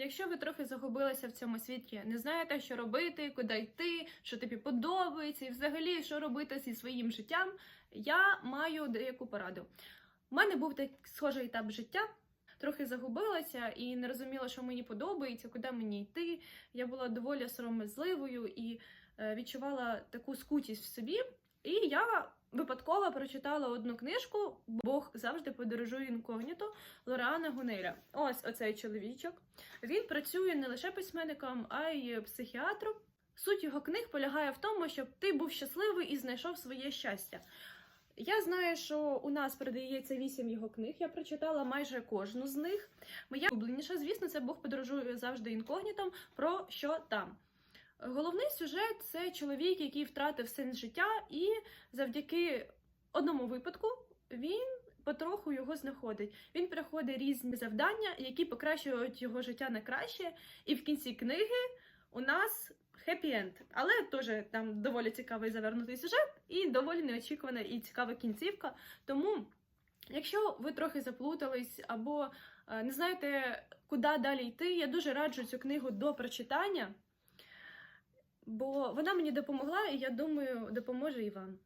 Якщо ви трохи загубилися в цьому світі, не знаєте, що робити, куди йти, що тобі подобається, і взагалі що робити зі своїм життям, я маю деяку пораду. У мене був такий схожий етап життя. Трохи загубилася і не розуміла, що мені подобається, куди мені йти. Я була доволі сором'язливою і е, відчувала таку скутість в собі. І я випадково прочитала одну книжку Бог завжди подорожує інкогніто Лореана Гунеля. Ось оцей чоловічок. Він працює не лише письменником, а й психіатром. Суть його книг полягає в тому, щоб ти був щасливий і знайшов своє щастя. Я знаю, що у нас передається вісім його книг. Я прочитала майже кожну з них. Моя улюбленіша, звісно, це Бог подорожує завжди інкогнітом. Про що там? Головний сюжет це чоловік, який втратив сенс життя, і завдяки одному випадку він потроху його знаходить. Він проходить різні завдання, які покращують його життя на краще. І в кінці книги у нас хеппі-енд. Але теж там доволі цікавий завернутий сюжет і доволі неочікувана і цікава кінцівка. Тому. Якщо ви трохи заплутались або е, не знаєте, куди далі йти, я дуже раджу цю книгу до прочитання, бо вона мені допомогла, і я думаю, допоможе і вам.